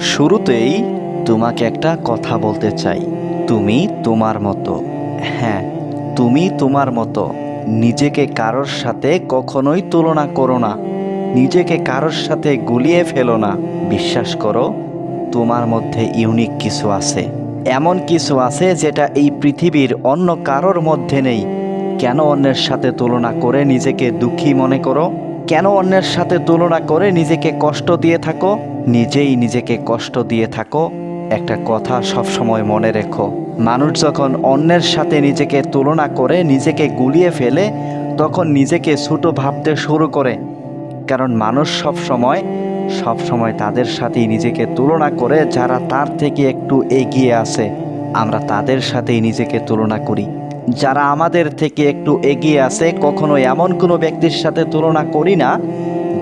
শুরুতেই তোমাকে একটা কথা বলতে চাই। তুমি তোমার মতো। হ্যাঁ তুমি তোমার মতো। নিজেকে কারোর সাথে কখনোই তুলনা করো না। নিজেকে কারোর সাথে গুলিয়ে ফেলো না। বিশ্বাস করো, তোমার মধ্যে ইউনিক কিছু আছে। এমন কিছু আছে যেটা এই পৃথিবীর অন্য কারোর মধ্যে নেই। কেন অন্যের সাথে তুলনা করে নিজেকে দুঃখী মনে করো? কেন অন্যের সাথে তুলনা করে নিজেকে কষ্ট দিয়ে থাকো? নিজেই নিজেকে কষ্ট দিয়ে থাকো, একটা কথা সবসময় মনে রেখো। মানুষ যখন অন্যের সাথে নিজেকে তুলনা করে নিজেকে গুলিয়ে ফেলে, তখন নিজেকে ছোট ভাবতে শুরু করে। কারণ মানুষ সব সময় সব সময় তাদের সাথেই নিজেকে তুলনা করে যারা তার থেকে একটু এগিয়ে আছে। আমরা তাদের সাথেই নিজেকে তুলনা করি। যারা আমাদের থেকে একটু এগিয়ে আছে কখনো এমন কোনো ব্যক্তির সাথে তুলনা করি না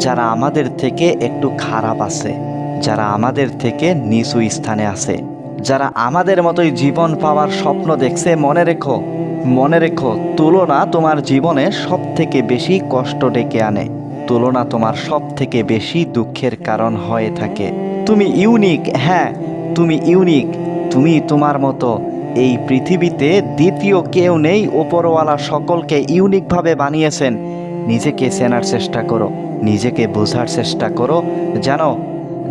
যারা আমাদের থেকে একটু খারাপ আছে। যারা আমাদের থেকে নিচু স্থানে আছে, যারা আমাদের মতোই জীবন পাওয়ার স্বপ্ন দেখছে, মনে রেখো মনে রেখো, তুলনা তোমার জীবনে সব থেকে বেশি কষ্ট ডেকে আনে। তুলনা তোমার সব থেকে বেশি দুঃখের কারণ হয়ে থাকে। তুমি ইউনিক হ্যাঁ তুমি ইউনিক তুমি তোমার মতো। এই পৃথিবীতে দ্বিতীয় কেউ নেই, ওপরওয়ালা সকলকে ইউনিকভাবে বানিয়েছেন। নিজেকে চেনার চেষ্টা করো, নিজেকে বোঝার চেষ্টা করো। জানো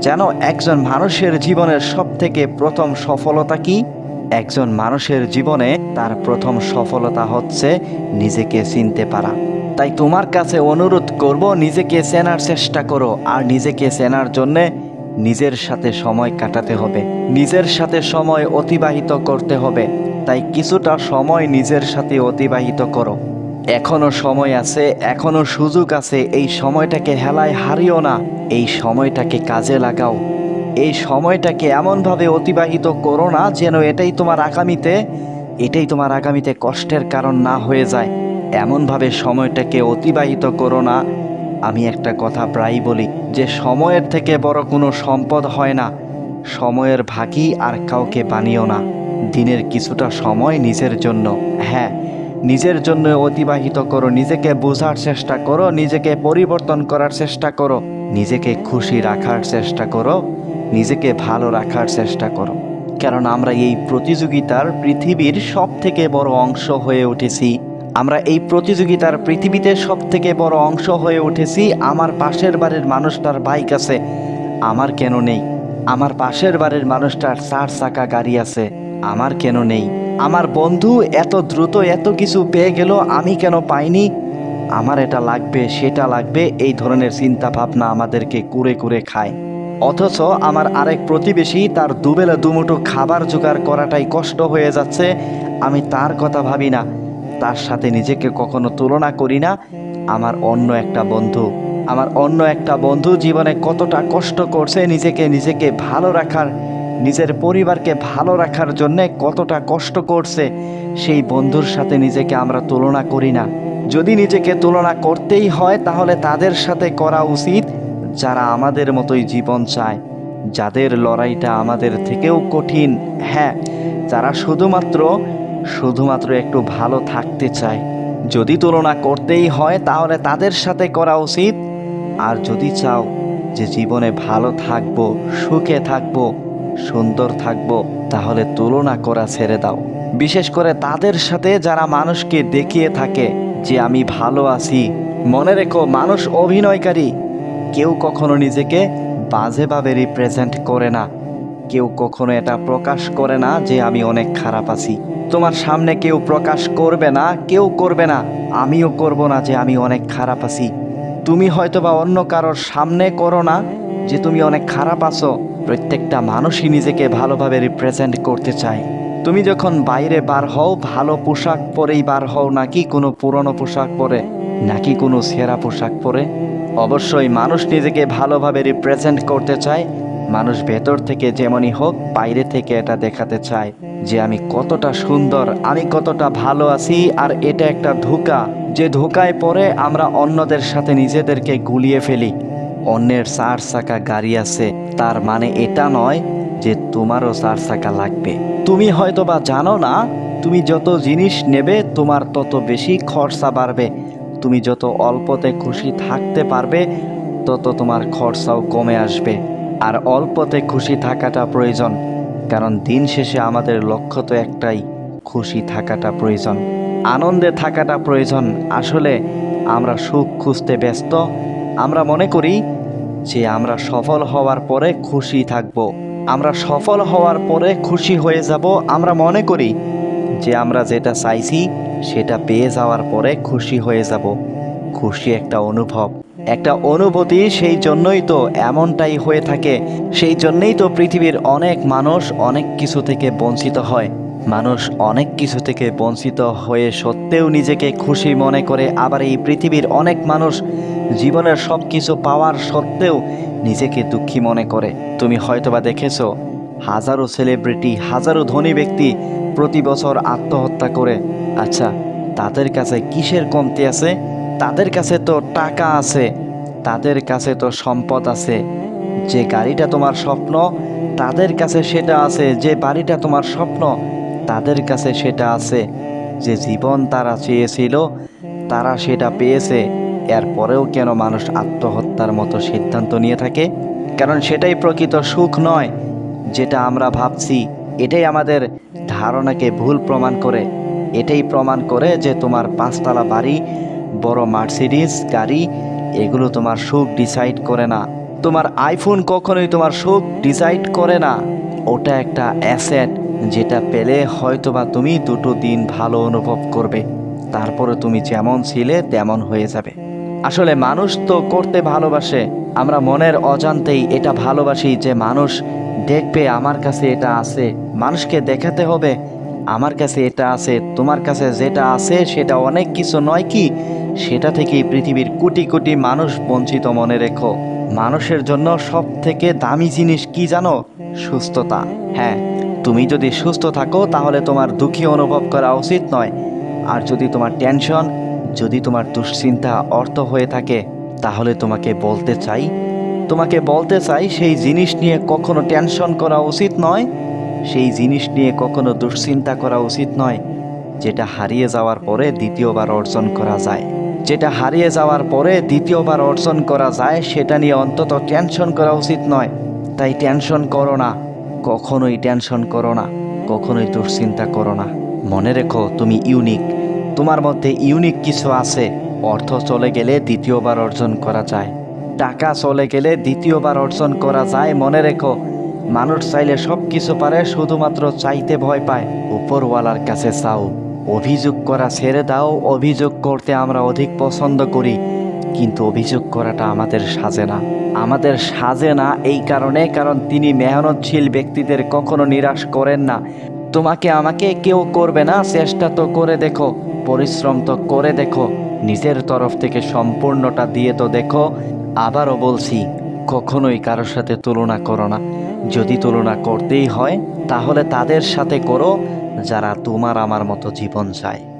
জানো একজন মানুষের জীবনের সব থেকে প্রথম সফলতা কি? একজন মানুষের জীবনে তার প্রথম সফলতা হচ্ছে নিজেকে চিনতে পারা। তাই তোমার কাছে অনুরোধ করব, নিজেকে চেনার চেষ্টা করো আর নিজেকে চেনার জন্যে নিজের সাথে সময় কাটাতে হবে। নিজের সাথে সময় অতিবাহিত করতে হবে। তাই কিছুটা সময় নিজের সাথে অতিবাহিত করো। এখনও সময় আছে, এখনও সুযোগ আছে, এই সময়টাকে হেলায় হারিও না, এই সময়টাকে কাজে লাগাও। এই সময়টাকে এমনভাবে অতিবাহিত করো না যেন এটাই তোমার আগামীতে, এটাই তোমার আগামীতে কষ্টের কারণ না হয়ে যায়। এমনভাবে সময়টাকে অতিবাহিত করো না। আমি একটা কথা প্রায়ই বলি, যে সময়ের থেকে বড় কোনো সম্পদ হয় না। সময়ের ভাগই আর কাউকে বানিও না। দিনের কিছুটা সময় নিজের জন্য। হ্যাঁ নিজের জন্য অতিবাহিত করো, নিজেকে বোঝার চেষ্টা করো, নিজেকে পরিবর্তন করার চেষ্টা করো, নিজেকে খুশি রাখার চেষ্টা করো, নিজেকে ভালো রাখার চেষ্টা করো। কারণ আমরা এই প্রতিযোগিতার পৃথিবীর সব থেকে বড় অংশ হয়ে উঠেছি। আমরা এই প্রতিযোগিতার পৃথিবীতে সব থেকে বড় অংশ হয়ে উঠেছি। আমার পাশের বাড়ির মানুষটার বাইক আছে, আমার কেন নেই? আমার পাশের বাড়ির মানুষটার চার চাকা গাড়ি আছে, আমার কেন নেই? আমার বন্ধু এত দ্রুত এত কিছু পেয়ে গেল, আমি কেন পাইনি? আমার এটা লাগবে, সেটা লাগবে, এই ধরনের চিন্তা ভাবনা আমাদেরকে কুরে কুরে খায়। অথচ আমার আরেক প্রতিবেশী তার দুবেলা দুমুঠো খাবার জোগাড় করাটাই কষ্ট হয়ে যাচ্ছে, আমি তার কথা ভাবি না। তার সাথে নিজেকে কখনো তুলনা করি না। আমার অন্য একটা বন্ধু, আমার অন্য একটা বন্ধু জীবনে কতটা কষ্ট করছে নিজেকে নিজেকে ভালো রাখার নিজের পরিবারকে ভালো রাখার জন্যে কতটা কষ্ট করছে, সেই বন্ধুর সাথে নিজেকে আমরা তুলনা করি না। যদি নিজেকে তুলনা করতেই হয়, তাহলে তাদের সাথে করা উচিত যারা আমাদের মতোই জীবন চায়। যাদের লড়াইটা আমাদের থেকেও কঠিন হ্যাঁ যারা শুধুমাত্র শুধুমাত্র একটু ভালো থাকতে চায়। যদি তুলনা করতেই হয়, তাহলে তাদের সাথে করা উচিত। আর যদি চাও যে জীবনে ভালো থাকব, সুখে থাকব সুন্দর থাকব, তাহলে তুলনা করা ছেড়ে দাও। বিশেষ করে তাদের সাথে যারা মানুষকে দেখিয়ে থাকে যে আমি ভালো আছি। মনে রেখো, মানুষ অভিনয়কারী। কেউ কখনো নিজেকে বাজেভাবে রিপ্রেজেন্ট করে না। কেউ কখনো এটা প্রকাশ করে না যে আমি অনেক খারাপ আছি। তোমার সামনে কেউ প্রকাশ করবে না, কেউ করবে না। আমিও করব না যে আমি অনেক খারাপ আছি। তুমি হয়তোবা অন্য কারোর সামনে করো না যে তুমি অনেক খারাপ আছো। প্রত্যেকটা মানুষই নিজেকে ভালোভাবে রিপ্রেজেন্ট করতে চায়। তুমি যখন বাইরে বার হও, ভালো পোশাক পরেই বার হও, নাকি কোনো পুরনো পোশাক পরে, নাকি কোনো সেরা পোশাক পরে? অবশ্যই মানুষ নিজেকে ভালোভাবে রিপ্রেজেন্ট করতে চায়। মানুষ ভেতর থেকে যেমনই হোক, বাইরে থেকে এটা দেখাতে চায় যে আমি কতটা সুন্দর, আমি কতটা ভালো আছি, আর এটা একটা ধোকা। যে ধোকায় পরে আমরা অন্যদের সাথে নিজেদেরকে গুলিয়ে ফেলি। অন্যের চার চাকা গাড়ি আছে, তার মানে এটা নয় যে তোমারও চার চাকা লাগবে। তুমি হয়তো বা জানো না, তুমি যত জিনিস নেবে, তোমার তত বেশি খরচা বাড়বে। তুমি যত অল্পতে খুশি থাকতে পারবে, তত তোমার খরচাও কমে আসবে। আর অল্পতে খুশি থাকাটা প্রয়োজন, কারণ দিন শেষে আমাদের লক্ষ্য তো একটাই, খুশি থাকাটা প্রয়োজন। আনন্দে থাকাটা প্রয়োজন। আসলে আমরা সুখ খুঁজতে ব্যস্ত। আমরা মনে করি যে আমরা সফল হওয়ার পরে খুশি থাকব। আমরা সফল হওয়ার পরে খুশি হয়ে যাব, আমরা মনে করি যে আমরা যেটা চাইছি, সেটা পেয়ে যাওয়ার পরে খুশি হয়ে যাব। খুশি একটা অনুভব, একটা অনুভূতি সেই জন্যই তো এমনটাই হয়ে থাকে। সেই জন্যই তো পৃথিবীর অনেক মানুষ অনেক কিছু থেকে বঞ্চিত হয়। মানুষ অনেক কিছু থেকে বঞ্চিত হয়ে সত্ত্বেও নিজেকে খুশি মনে করে। আবার এই পৃথিবীর অনেক মানুষ জীবনের সব কিছু পাওয়ার সত্ত্বেও নিজেকে দুঃখী মনে করে। তুমি হয়তোবা দেখেছ, হাজারো সেলিব্রিটি হাজারো ধনী ব্যক্তি প্রতি বছর আত্মহত্যা করে। আচ্ছা তাদের কাছে কিসের কমতি আছে? তাদের কাছে তো টাকা আছে, তাদের কাছে তো সম্পদ আছে। যে গাড়িটা তোমার স্বপ্ন, তাদের কাছে সেটা আছে। যে বাড়িটা তোমার স্বপ্ন, তাদের কাছে সেটা আছে। যে জীবন তারা চেয়েছিল, তারা সেটা পেয়েছে। এরপরেও কেন মানুষ আত্মহত্যার মতো সিদ্ধান্ত নিয়ে থাকে? কারণ সেটাই প্রকৃত সুখ নয়, যেটা আমরা ভাবছি। এটাই আমাদের ধারণাকে ভুল প্রমাণ করে। এটাই প্রমাণ করে যে তোমার পাঁচতলা বাড়ি, বড় মার্সিডিস গাড়ি, এগুলো তোমার সুখ ডিসাইড করে না। তোমার আইফোন কখনোই তোমার সুখ ডিসাইড করে না। ওটা একটা অ্যাসেট, যেটা পেলে হয়তোবা তুমি দুটো দিন ভালো অনুভব করবে। তারপরে তুমি যেমন ছিলে, তেমন হয়ে যাবে। আসলে মানুষ তো করতে ভালোবাসে। আমরা মনের অজান্তেই এটা ভালোবাসি যে মানুষ দেখবে আমার কাছে এটা আছে, মানুষকে দেখাতে হবে আমার কাছে এটা আছে, তোমার কাছে যেটা আছে সেটা অনেক কিছু নয় কি? সেটা থেকেই পৃথিবীর কোটি কোটি মানুষ বঞ্চিত মনে রেখো। মানুষের জন্য সব থেকে দামি জিনিস কি জানো? সুস্থতা। হ্যাঁ তুমি যদি সুস্থ থাকো তাহলে তোমার দুঃখী অনুভব করা উচিত নয়। আর যদি তোমার টেনশন যদি তোমার দুশ্চিন্তা অর্থ হয়ে থাকে, তাহলে তোমাকে বলতে চাই, তোমাকে বলতে চাই সেই জিনিস নিয়ে কখনো টেনশন করা উচিত নয়, সেই জিনিস নিয়ে কখনো দুশ্চিন্তা করা উচিত নয়, যেটা হারিয়ে যাওয়ার পরে দ্বিতীয়বার অর্জন করা যায়। যেটা হারিয়ে যাওয়ার পরে দ্বিতীয়বার অর্জন করা যায়, সেটা নিয়ে অন্তত টেনশন করা উচিত নয়। তাই টেনশন করো না, কখনোই টেনশন করো না, কখনোই দুশ্চিন্তা করো না। মনে রেখো, তুমি ইউনিক। তোমার মধ্যে ইউনিক কিছু আছে। অর্থ চলে গেলে দ্বিতীয়বার অর্জন করা যায়। টাকা চলে গেলে দ্বিতীয়বার অর্জন করা যায়, মনে রেখো। মানুষ চাইলে সব কিছু পারে, শুধুমাত্র চাইতে ভয় পায়। উপরওয়ালার কাছে চাও। অভিযোগ করা ছেড়ে দাও। অভিযোগ করতে আমরা অধিক পছন্দ করি। কিন্তু অভিযোগ করাটা আমাদের সাজে না। আমাদের সাজে না এই কারণে, কারণ তিনি মেহনতশীল ব্যক্তিদের কখনো নিরাশ করেন না। তোমাকে আমাকে কেউ করবে না, চেষ্টা তো করে দেখো। পরিশ্রম তো করে দেখো, নিজের তরফ থেকে সম্পূর্ণটা দিয়ে তো দেখো, আবারও বলছি, কখনোই কারোর সাথে তুলনা করো না। যদি তুলনা করতেই হয়, তাহলে তাদের সাথে করো, যারা তোমার আমার মতো জীবন চায়।